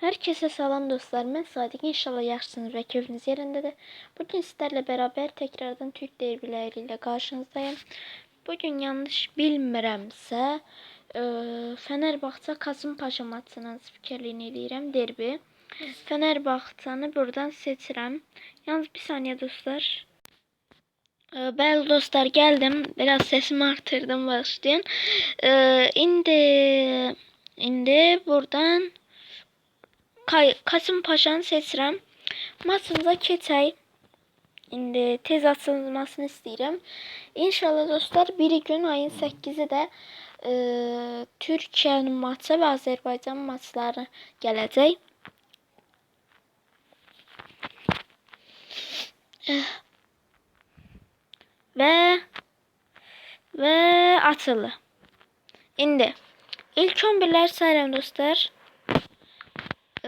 Herkese salam dostlar. Ben Sadık. İnşallah yaxşısınız ve keyfiniz yerindedir. Bugün sizlerle beraber tekrardan Türk derbileriyle karşınızdayım. Bugün yanlış bilmirəmsə, e, Fenerbahçe Kasımpaşa maçının spikerliğini eləyirəm derbi. Fenerbahçe'ni buradan seçirəm. Yalnız bir saniye dostlar. E, Bəli dostlar geldim. Biraz sesimi artırdım başlayın. E, indi indi buradan Kay Kasımpaşa'nı seçirəm. Maçımıza keçək. İndi tez açılmasını istəyirəm. İnşallah dostlar bir gün ayın 8-i də e, Türkiyənin maçı və Azərbaycan maçları gələcək. Eh. Və və açıldı. İndi ilk 11'lər sayıram dostlar.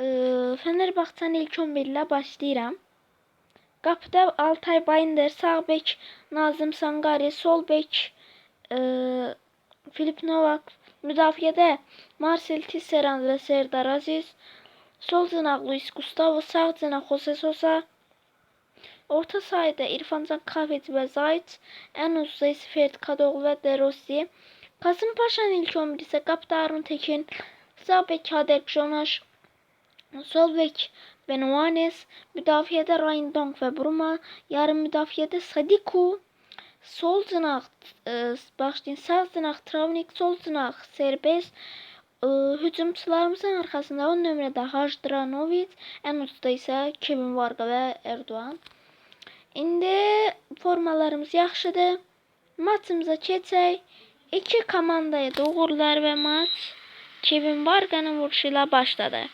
Ee, Fenerbahçe'nin ilk 11 ile başlayıram. Qapıda Altay Bayındır, sağ bek Nazım Sangari, sol bek e, Filip Novak, müdafiədə Marcel Tisserand və Serdar Aziz, sol cınaq Luis Gustavo, sağ cınaq Jose Sosa, orta sahada İrfan Can Kahveci və Zayt, ən uzda isə Ferdi Kadıoğlu və De Rossi. Kasımpaşa'nın ilk 11 isə qapıda Harun Tekin, sağ bek Kader Jonaş, Sol bek Benuanes, müdafiədə Rayndong və Bruma, yarım müdafiədə Sadiku, sol cınaq e, başlayın sağ cınaq Travnik, sol cınaq Serbest, e, hücumçularımızın arxasında 10 nömrədə Hajdranovic, ən ucda isə Kevin Varga və Erdoğan. İndi formalarımız yaxşıdır. Maçımıza keçək. İki komandaya doğurlar və maç Kevin Varga'nın vuruşu ilə başladı.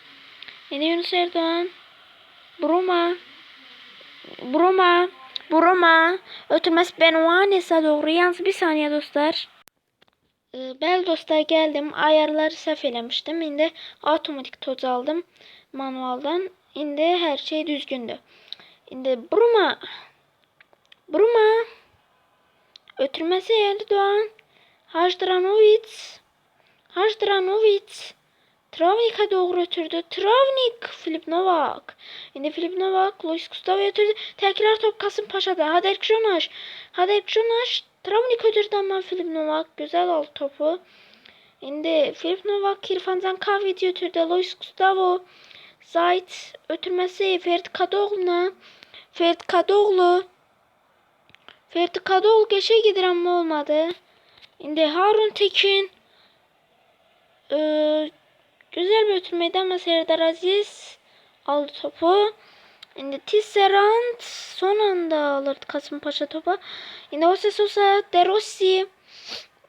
Yine Yunus Erdoğan. Bruma. Bruma. Bruma. Ötürmez Benuanes'e doğru. Yalnız bir saniye dostlar. Ee, Bəli dostlar geldim. Ayarları səhv eləmişdim. İndi otomatik toz aldım. Manualdan. İndi her şey düzgündür. İndi Bruma. Bruma. Ötürmesi Erdoğan. Hajdranovic. Hajdranovic. Travnik'e doğru ötürdü. Travnik Filip Novak. Yine Filip Novak Luis Gustavo ötürdü. Tekrar top Kasımpaşa'da. Haderk Jonaş. Haderk Jonaş. Travnik ötürdü ama Filip Novak güzel aldı topu. Şimdi Filip Novak İrfan Can Kahveci ötürdü. Luis Gustavo. Zayt ötürmesi Ferdi Kadıoğlu'na. Ferdi Kadıoğlu. Ferdi Kadıoğlu geçe gidir ama olmadı. Şimdi Harun Tekin. Ee, Güzel bir ötürmeydi ama Serdar Aziz aldı topu. Şimdi Tisserand son anda alırdı Kasımpaşa topu. Yine Jose Sosa, De Rossi.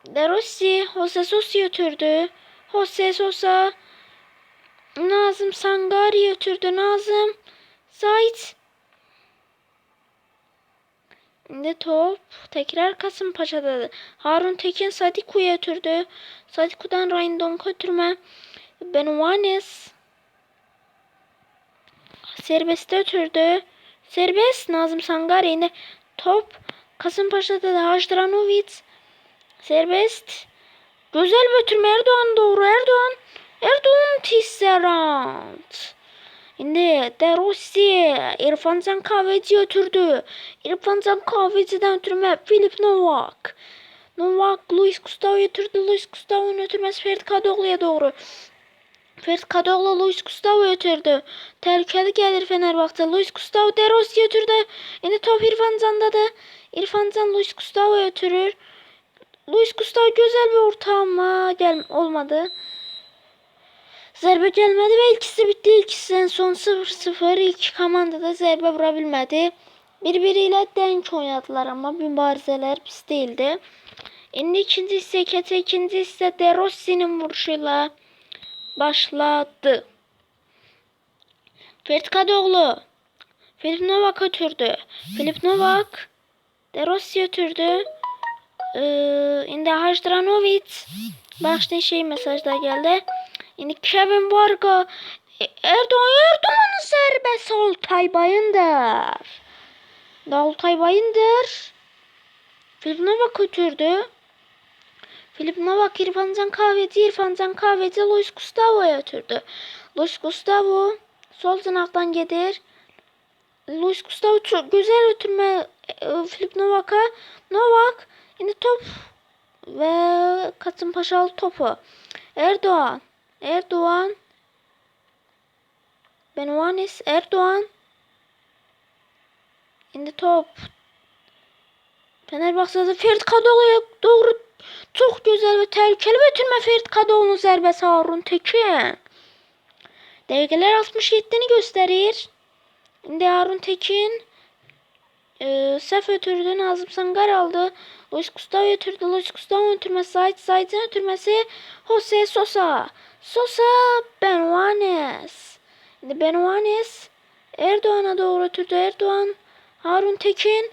De Rossi, Jose Sosa götürdü. Jose Sosa. Nazım Sangari götürdü. Nazım. Zayt. Şimdi top tekrar Kasımpaşa'da. Harun Tekin Sadiku'ya götürdü. Sadiku'dan Ryan götürme. Benuanes serbestte ötürdü. Serbest Nazım Sangare yine top Kasımpaşa'da da Hajdranovic serbest güzel bir ötürme Erdoğan doğru Erdoğan Erdoğan Tisserand Şimdi De Rossi İrfan Can Kahveci götürdü. İrfan Can Kahveci'den ötürme Filip Novak. Novak Luis Gustavo götürdü. Luis Gustavo'nun ötürmesi Ferdi Kadıoğlu'ya doğru. Ferdi Kadıoğlu Luis Gustavo götürdü. Tehlikeli gelir Fenerbahçe. Luis Gustavo De Rossi götürdü. Yine top İrfan Can'dadır. İrfan Can Luis Gustavo götürür. Luis Gustavo güzel bir orta ama gel olmadı. Zərbə gəlmədi və ilkisi bitdi. İlkisindən son 0-0 ilk komandada zərbə vura bilmədi. Bir-biri ilə denk oynadılar amma mübarizələr pis değildi. İndi ikinci hissə. İkinci hissə De Rossi'nin vuruşuyla başladı. Ferit Kadıoğlu. Filip Novak ötürdü. Filip Novak. De Rossi ötürdü. Ee, indi Hajdranovic. Başlayın şey mesajlar geldi. Indi Kevin Varga. E, Erdoğan Erdoğan'ın serbest Altay Bayındır. Da Altay Bayındır. Filip Novak ötürdü. Filip Novak İrfan Can Kahveci, İrfan Can Kahveci Luis Gustavo'ya ötürdü. Luis Gustavo sol cinahdan gelir. Luis Gustavo çok güzel ötürme e, Filip Novak'a. Novak şimdi top ve Kasımpaşa aldı topu. Erdoğan. Erdoğan. Benuanis. Erdoğan. Şimdi top. Fenerbahçe'de Ferit Kadıoğlu'ya doğru çok güzel ve tehlikeli bitirme Ferit Kadıoğlu'nun zərbəsi Harun Tekin. Dəqiqələr 67-ni göstərir. İndi Harun Tekin e, səhv ötürdü. Nazım Sangar aldı. Luis Gustavo ötürdü. Luis Gustavo ötürməsi. Zayt Zayt'ın ötürməsi. Jose Sosa. Sosa Benuanes. İndi Benuanes Erdoğan'a doğru ötürdü. Erdoğan Harun Tekin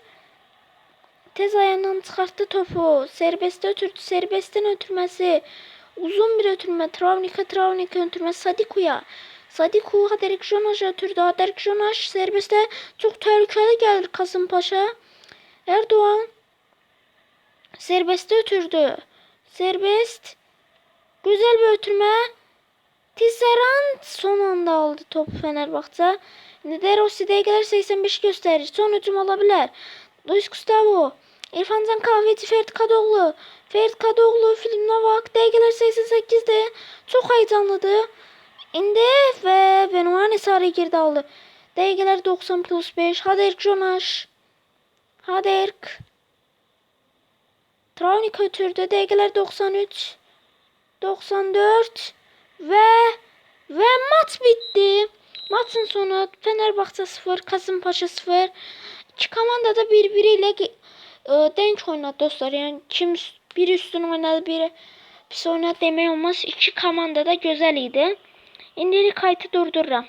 tez ayağından çıkarttı topu. Serbeste ötürdü. Serbestten ötürmesi. Uzun bir ötürme. Travnika Travnika ötürmesi. Sadiku'ya. Sadiku Haderik Jonaş'a ötürdü. Haderik Jonaş serbeste çok tehlikeli gelir Kasımpaşa. Erdoğan serbeste ötürdü. Serbest. Güzel bir ötürme. Tisserand son anda aldı topu Fenerbahçe. Rossi DG'ler 85 gösterir. Son hücum olabilir. Luis Gustavo. İrfan Can Kahveci Ferit Kadıoğlu. Ferit Kadıoğlu Film Novak. DG'ler 88'de çok heyecanlıdı. İndi ve Benuani sarı girdi aldı. DG'ler 90 plus 5. Haderk Jonaş. Haderk. Travnik ötürdü. DG'ler 93. 94 ve ve maç bitti. Maçın sonu Fenerbahçe 0, Kasımpaşa 0. İki komanda da birbiriyle e, denk oynadı dostlar. Yani kim bir üstün oynadı, biri pis oynadı demək olmaz. İki komanda da gözəl idi. İndi kayıtı durdururam.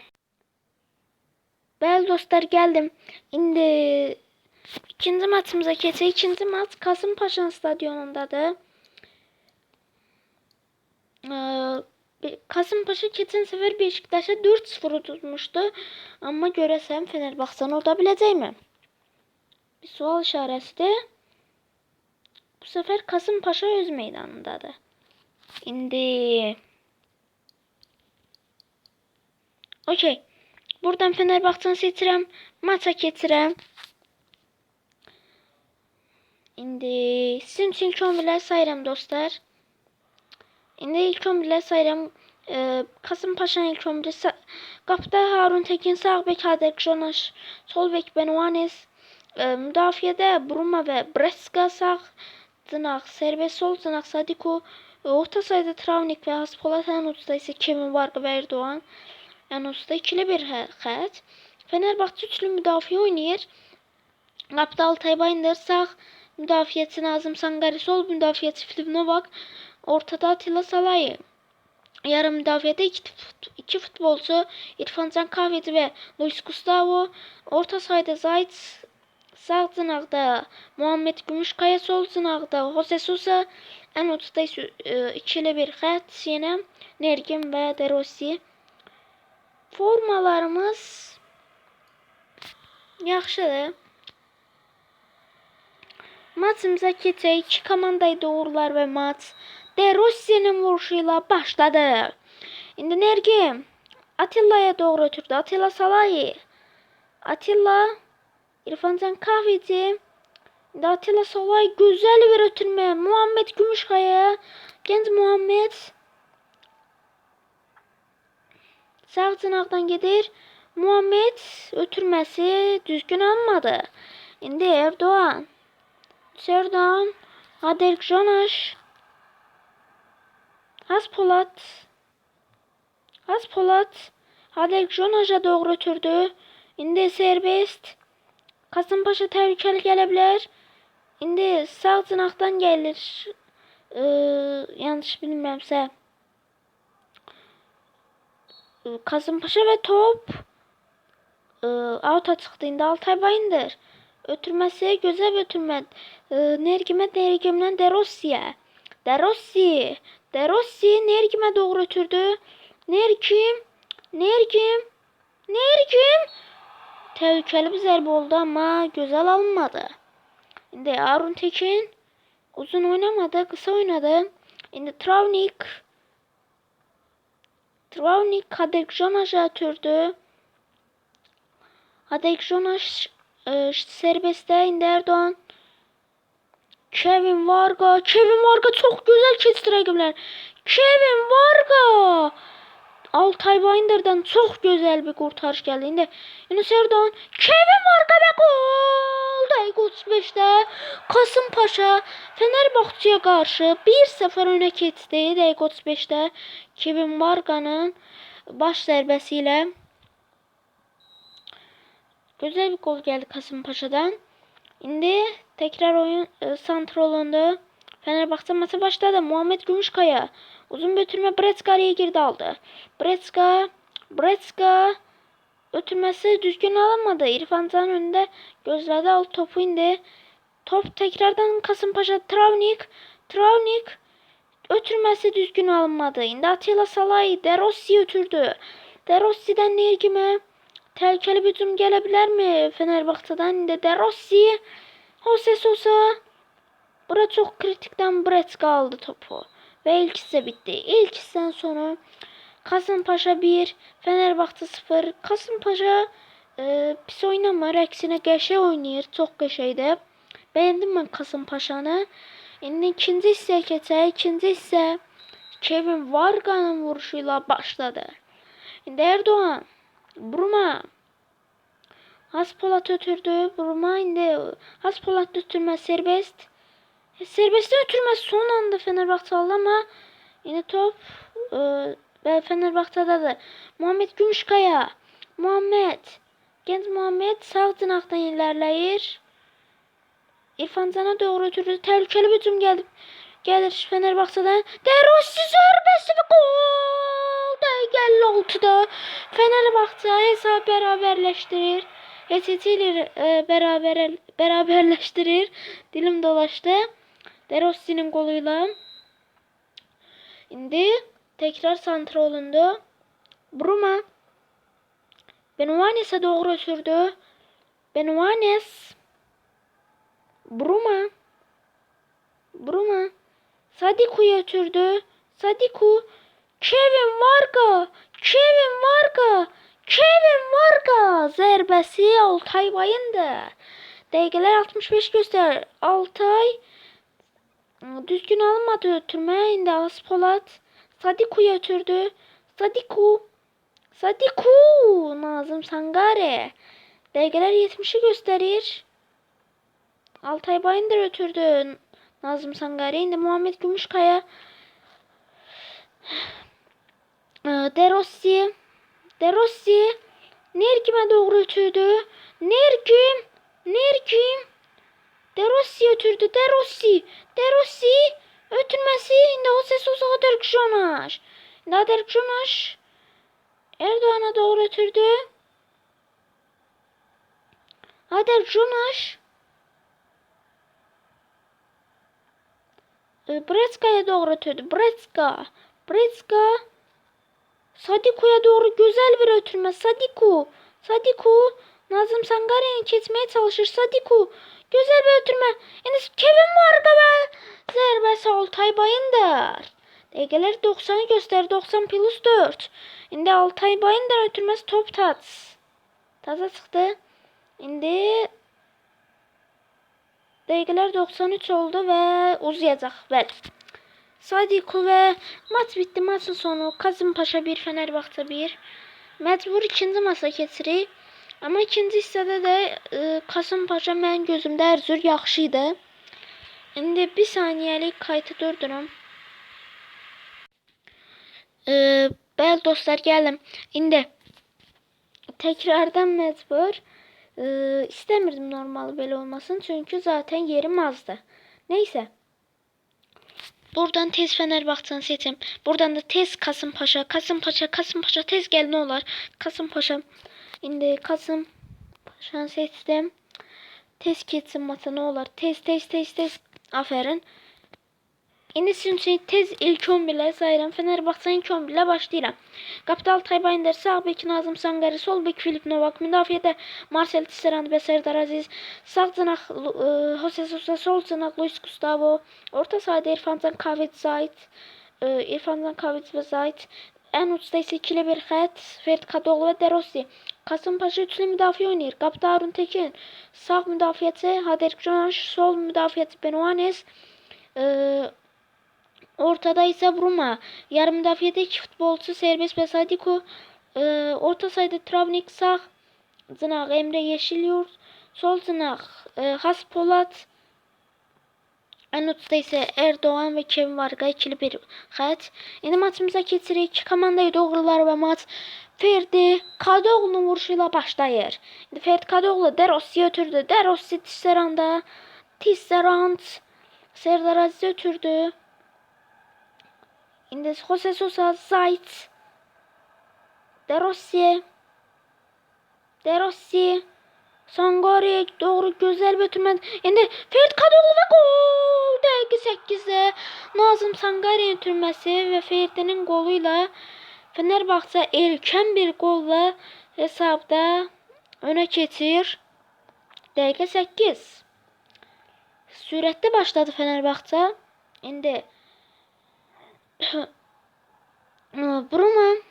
Bəli dostlar gəldim. İndi ikinci maçımıza keçək. İkinci maç Kasımpaşa stadionundadır. Ee, Kasımpaşa geçen sefer Beşiktaş'a 4-0 tutmuştu. Ama görəsən Fenerbahçe'nin orada biləcək mi? Bir sual işarəsidir. Bu sefer Kasımpaşa öz meydanındadır. İndi Okey. Buradan Fenerbahçe'ni seçirəm. Maça keçirəm. İndi sizin üçün kombilə sayıram dostlar. İndi ilk 11'lər sayıram. E, Kasımpaşa'nın ilk 11'i. Qapıda Harun Tekin, sağ bek Haderk Jonaş, sol bek Benuanes, e, müdafiədə Bruma və Breska, sağ cınaq Serbest, sol cınaq Sadiko, e, orta sayda Travnik və Haspolat, ən ucda isə Kevin Varqa və Erdoğan. Ən ucda ikili bir hə- xət. Fenerbahçe üçlü müdafiə oynayır. Qapıda Altay Bayındır, sağ müdafiəçi Nazım Sangari, sol müdafiəçi Filip Novak, Ortada Atilla Salayi. Yarım müdafiədə iki, fut- iki futbolcu İrfan Can Kahveci və Luis Gustavo. Orta sahada Zayt, sağ cınaqda Muhammed Gümüşkaya, sol cınaqda Jose Sousa. Ən ucda isə e, ikili bir xətt yenə Nergin və De Rossi. Formalarımız yaxşıdır. Maçımıza keçək. İki komandayı doğrular və maç De Rossi'nin vuruşuyla başladı. İndi Nergi Atilla'ya doğru ötürdü. Atilla Salahi. Atilla İrfan Can Kahveci. İndi Atilla Salahi güzel bir ötürme. Muhammed Gümüşkaya. Genç Muhammed. Sağ cınaqdan gedir. Muhammed ötürməsi düzgün almadı. İndi Erdoğan. Serdan. Haderk Jonaş. Haspolat. Haspolat. Haderk Jonaş'a doğru ötürdü. İndi serbest. Kasımpaşa tehlikeli gelebilir. İndi sağ cınaqdan gelir. Ee, yanlış bilmirəmsə. Ee, Kasımpaşa ve top. Ee, out'a çıxdı. İndi Altay Bayındır. Ötürməsi gözəl ötürmə. Ee, Nergimə Nergimdən De Rossi'yə. De Rossi. De Rossi Nergim'e doğru ötürdü. Nergim. Nergim. Nergim. Tehlikeli bir zərbe oldu ama güzel alınmadı. Şimdi Harun Tekin uzun oynamadı, kısa oynadı. Şimdi Travnik Travnik Kadekjonaş'a ötürdü. Kadekjonaş e, serbestte indi Erdoğan. Kevin Varga. Kevin Varga çok güzel kestirebilirler. Kevin Varga. Altay Binder'dan çok güzel bir kurtarış geldi. İndi Yunus Erdoğan. Kevin Varga ve gol. Dakika 35'te Kasımpaşa Fenerbahçe'ye karşı 1-0 öne keçdi. Dakika 35'te Kevin Varga'nın baş zərbəsiyle güzel bir gol geldi Kasımpaşa'dan. İndi tekrar oyun e, santrolundu. Fenerbahçe maçı başladı. Muhammed Gümüşkaya uzun götürme Bretska araya girdi aldı. Bretska Bretska ötürmesi düzgün alınmadı. İrfan Can önünde gözledi aldı topu indi. Top tekrardan Kasımpaşa Travnik Travnik ötürmesi düzgün alınmadı. İndi Atilla Salay Derossi ötürdü. Derossi'den Nirgim'e tehlikeli bir hücum gelebilir mi Fenerbahçe'den? İndi Derossi Jose Sosa Bura çok kritikten Bretska aldı topu. Ve ilk hisse bitti. İlk hissen sonu Kasımpaşa 1, Fenerbahçe 0. Kasımpaşa e, pis oynamır. Aksine qəşəng oynayır. Çox qəşəngdir. Beğendim ben Kasımpaşa'nı. Şimdi ikinci hissəyə keçək. İkinci hissə Kevin Varga'nın vuruşuyla başladı. Şimdi Erdoğan, Bruma, Haspolat ötürdü. Bruma indi. Haspolat ötürmə serbest. E, serbestten ötürmez son anda Fenerbahçe aldı ama yine top e, ve Fenerbahçe'de de Muhammed Gümüşkaya Muhammed genç Muhammed sağ tırnaktan ilerleyir. İrfan Can'a doğru ötürdü. Tehlikeli bir hücum geldi. Gelir Fenerbahçe'den. Derossi serbest bir gol. Dakika 56'da Fenerbahçe hesap beraberleştirir. Geçitiyle e, beraber beraberleştirir. Dilim dolaştı. Derossi'nin goluyla. Şimdi tekrar santra olundu. Bruma. Benuanes'e doğru sürdü. Benuanes. Bruma. Bruma. Sadiku'ya ötürdü. Sadiku. Kevin Varga. Kevin Varga. Kevin Varga. Zərbəsi Altay Bayındır. Dəqiqələr 65 göstərir. Altay düzgün alınmadı ötürmə. İndi Aspolat Sadiku'ya ötürdü. Sadiku. Sadiku. Nazım Sangare. Dəqiqələr 70'i göstərir. Altay Bayındır ötürdü. Nazım Sangare. İndi Muhammed Gümüşkaya. Ee, Derossi. Derossi. Nergim'e doğru ötürdü. Nergim. Nergim. Derossi ötürdü. Derossi. Derossi. Ötürmesi. Şimdi o ses olsa Derek Jonas. Şimdi Derek Jonas. Erdoğan'a doğru ötürdü. Derek Jonas. Ee, Bretska'ya doğru ötürdü. Bretska. Bretska. Sadiku'ya doğru güzel bir ötürme. Sadiku. Sadiku. Nazım Sangare'yi kesmeye çalışır. Sadiku. Güzel bir ötürme. Enes Kevin Varga ve zərbəsi Altay Bayındır. Dəqiqələr 90'ı göstərir. 90 plus 4. İndi Altay Bayındır ötürməsi top tats. Taza çıxdı. İndi Dəqiqələr 93 oldu və uzayacaq. Bəli. Sadiku ve maç bitti. Maçın sonu Kasımpaşa 1, Fenerbahçe 1. Məcbur ikinci maça keçirik. Amma ikinci hissədə də e, Kasımpaşa mənim gözümdə hər cür yaxşı bir saniyəlik kayıtı durdurum. E, bəli dostlar gəldim. İndi tekrardan mecbur e, istemirdim normal böyle olmasın. Çünkü zaten yerim azdı. Neyse. Buradan tez Fenerbahçe'ni seçim. Buradan da tez Kasımpaşa, Kasımpaşa, Kasımpaşa tez gel ne olur. Kasımpaşa. Şimdi Kasımpaşa'nı seçtim. Tez keçsin maça ne olur. Tez tez tez tez. Aferin. İndi sizin üçün tez ilk 11-lə sayıram. Fenerbahçe'nin ilk 11-lə başlayıram. Kapital Taybaynder, sağ bek Nazım Sangari, sol bek Filip Novak, müdafiədə Marcel Tisserand və Serdar Aziz, sağ cınaq e, Jose Sosa, sol cınaq Luis Gustavo, orta sahada İrfan Can Kavit Zayt, e, İrfan Can Kavit və Zayt, En uçta ise ikili bir xət. Ferit Kadıoğlu ve Derossi. Kasımpaşa üçlü müdafiə oynayır. Qapıda Harun Tekin. Sağ müdafiəçi Hader Jonaş. Sol müdafiəçi Benoanes. Ee, ortada ise Bruma. Yarım müdafiədə iki futbolcu Serbest ve Sadiko. Ee, orta sayıda Travnik sağ. Zınaq Emre Yeşilyurt. Sol zınaq e, Has Polat. En uçta ise Erdoğan ve Kevin Varga ikili bir xət. İndi maçımıza keçirik. Komandayı doğrular ve maç Ferdi Kadıoğlu'nun vuruşuyla başlayır. Ferdi Kadıoğlu Derossi ötürdü. Derossi Tisserand'a. Tisserand Serdar Aziz'i ötürdü. İndi Jose Sosa Zayt. Derossi. Derossi. Sangare doğru güzel götürmedi. Şimdi Ferit ve gol. Dakika 8'de Nazım Sangare'nin götürmesi ve Ferit'in goluyla Fenerbahçe erken bir golla hesabda öne keçir. Dakika 8. Sürətli başladı Fenerbahçe. İndi Bruma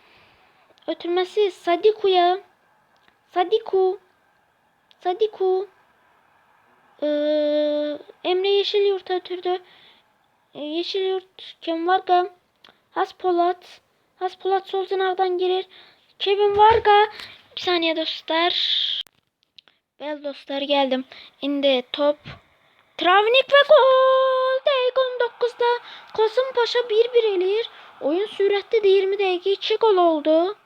ötürmesi Sadiku'ya Sadiku Sadiku ee, Emre Yeşilyurt ötürdü. Ee, Yeşilyurt Kevin Varga Haspolat Haspolat sol cenahdan girir. Kevin Varga bir saniye dostlar. Bel dostlar geldim. İndi top. Travnik ve gol. Dakika 19'da Kasımpaşa 1-1 eləyir. Oyun sürətli də 20 dəqiqə 2 gol oldu.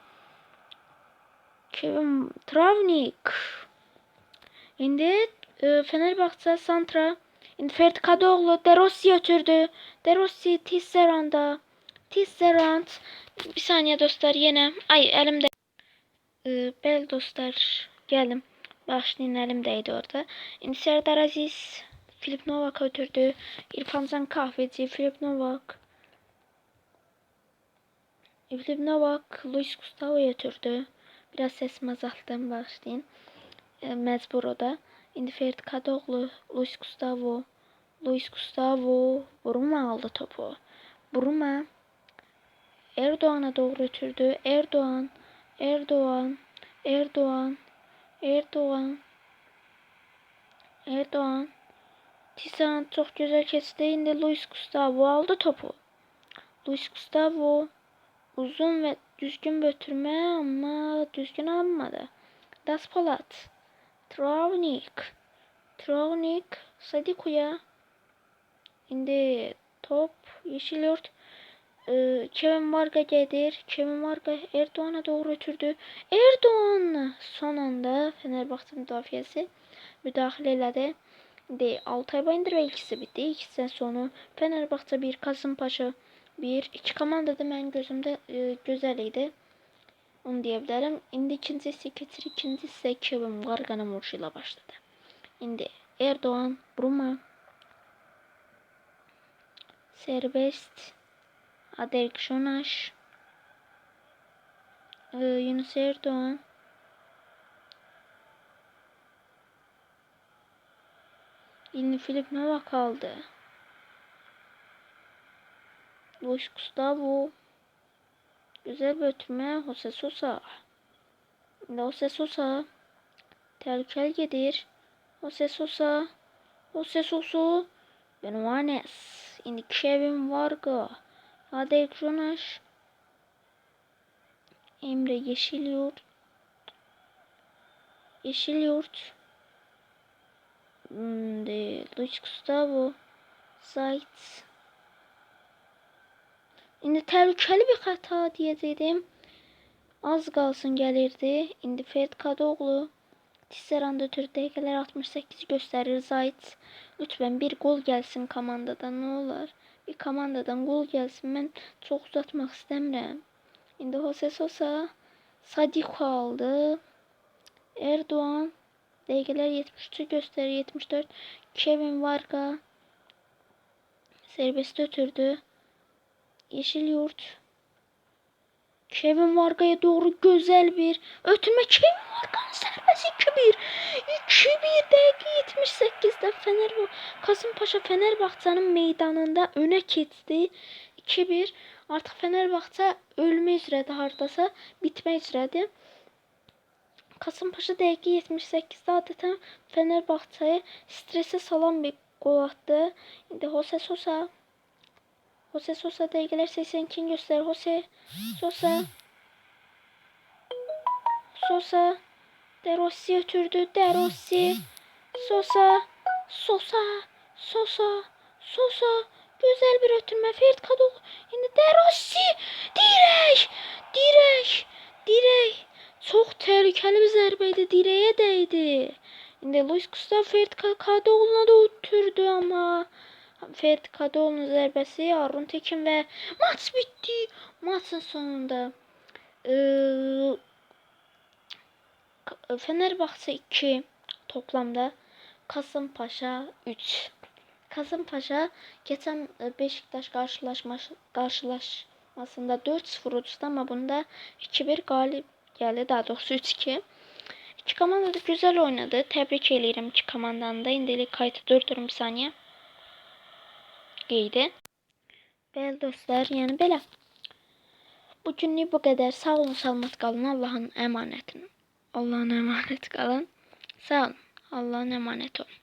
Kevin Travnik. İndi e, Fenerbahçe Santra. İndi Ferdi Kadıoğlu Derossi ötürdü. Derossi Tisserand'a. Tisserand. Bir saniye dostlar yine. Ay elimde. E, bel dostlar geldim. Başlayın elimdeydi orada. İndi Serdar Aziz. Filip Novak ötürdü. İrfan Can Kahveci. Filip Novak. Filip Novak. Luis Gustavo ötürdü. Biraz sesimi azalttım başlayın. E, mecbur o da. İndi Ferit Kadıoğlu, Luis Gustavo, Luis Gustavo Buruma aldı topu. Buruma Erdoğan'a doğru götürdü. Erdoğan, Erdoğan, Erdoğan, Erdoğan, Erdoğan. Tisan çok güzel kesti. İndi Luis Gustavo aldı topu. Luis Gustavo uzun ve düzgün götürme ama düzgün almadı. Das Polat. Travnik. Travnik. Sadiku'ya. Şimdi top Yeşilyurt. Ee, Kevin Varga gelir. Kevin Varga Erdoğan'a doğru götürdü. Erdoğan son anda Fenerbahçe müdafiəsi müdaxilə elədi. De Altay Bayındır və ikisi bitti. İkisindən sonu Fenerbahçe 1, Kasımpaşa 1. İki komanda da mənim gözümdə e, idi. Onu diyebilirim. İndi ikincisi Ketir, ikincisi ise Kevin Varga'nın vuruşuyla başladı. İndi Erdoğan, Bruma, Serbest, Aderk Şonaş, e, Yunus Erdoğan, Yine Filip Nova kaldı. Luis Gustavo, Güzel bir ötürme Jose Sosa. Jose Sosa. Tehlikeli gelir. Jose Sosa. Jose Sosa. Benoanes. Şimdi Kevin Varga. Adek Jonas. Emre Yeşilyurt. Yeşilyurt. Şimdi Luis Gustavo. Zayt. İndi təhlükəli bir xəta deyəcəydim. Az qalsın gəlirdi. İndi Ferit Kadıoğlu Tisserand ötürü dəqiqələr 68 göstərir Zayt. Lütfən bir gol gəlsin komandadan nə olar? Bir komandadan gol gəlsin. Mən çox uzatmaq istəmirəm. İndi Jose Sosa Sadiko aldı. Erdoğan dəqiqələr 73 göstərir 74. Kevin Varga serbest ötürdü. Yeşil yurt. Kevin Varga'ya doğru güzel bir ötürme. Kevin Varga'nın serbest 2-1. 2-1 dakika 78'de Fenerbahçe Kasımpaşa Fenerbahçe'nin meydanında öne keçti. 2-1. Artıq Fenerbahçe ölmə üzrədir hardasa, bitmə üzrədir. Kasımpaşa dəqiqə 78-də adətən Fenerbahçe'yi stresə salan bir gol attı. İndi Jose Sosa Jose Sosa dəqiqələr 82-ni göstərir. Jose Sosa Sosa De Rossi ötürdü. De Rossi Sosa Sosa Sosa Sosa Güzel bir ötürme. Ferit Kadol. Şimdi De Rossi. Direk. Direk. Direk. Çok tehlikeli bir zərbəydi. Direğe değdi. Şimdi Luis Gustavo Ferit Kadıoğlu'na da ötürdü ama. Ferit Kadıoğlu'nun zərbəsi Arun Tekin ve maç bitti. Maçın sonunda. Ee, Fenerbahçe 2 toplamda Kasımpaşa 3. Kasımpaşa geçen e, Beşiktaş karşılaşması karşılaşmasında 4-0 uçtu ama bunda 2-1 galip geldi. Daha doğrusu 3-2. İki komanda da güzel oynadı. Tebrik ederim iki komandanı da. İndelik kayıtı durdurum bir saniye. Qeydi. Bəli dostlar, yəni belə. Bugünlük bu qədər. Sağ olun, salamat qalın. Allahın əmanətinə. Allahın əmanət qalın. Sağ olun. Allahın əmanət olun.